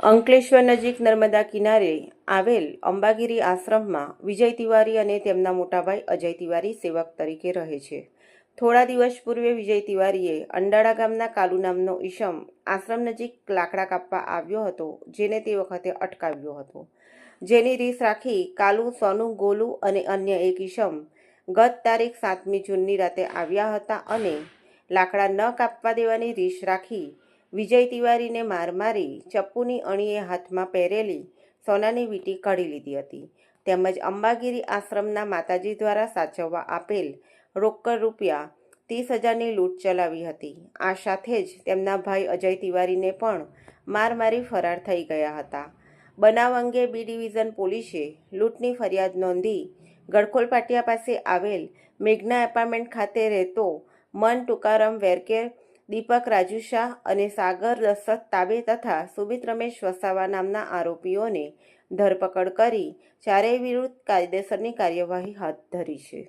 અંકલેશ્વર નજીક નર્મદા કિનારે આવેલ અંબાગીરી આશ્રમમાં વિજય તિવારી અને તેમના મોટાભાઈ અજય તિવારી સેવક તરીકે રહે છે. થોડા દિવસ પૂર્વે વિજય તિવારીએ અંડાળા ગામના કાલુ નામનો ઈશમ આશ્રમ નજીક લાકડા કાપવા આવ્યો હતો, જેને તે વખતે અટકાવ્યો હતો. જેની રીસ રાખી કાલુ, સોનુ, ગોલુ અને અન્ય એક ઈશમ ગત તારીખ સાતમી જૂનની રાતે આવ્યા હતા અને લાકડા ન કાપવા દેવાની રીસ રાખી વિજય તિવારીને માર મારી ચપ્પુની અણીએ હાથમાં પહેરેલી સોનાની વીંટી કાઢી લીધી હતી. તેમજ અંબાગીરી આશ્રમના માતાજી દ્વારા સાચવવા આપેલ રોકડ રૂપિયા ત્રીસ હજારની લૂંટ ચલાવી હતી. આ સાથે જ તેમના ભાઈ અજય તિવારીને પણ માર મારી ફરાર થઈ ગયા હતા. બનાવ અંગે બી ડિવિઝન પોલીસે લૂંટની ફરિયાદ નોંધી ગડખોલ પાટિયા પાસે આવેલ મેઘના એપાર્ટમેન્ટ ખાતે રહેતો મન ટુકારામ વેરકેર દીપક, રાજુ શાહ અને સાગર દશરથ તાબે તથા સુમિત રમેશ વસાવા નામના આરોપીઓને ધરપકડ કરી ચારેય વિરુદ્ધ કાયદેસરની કાર્યવાહી હાથ ધરી છે.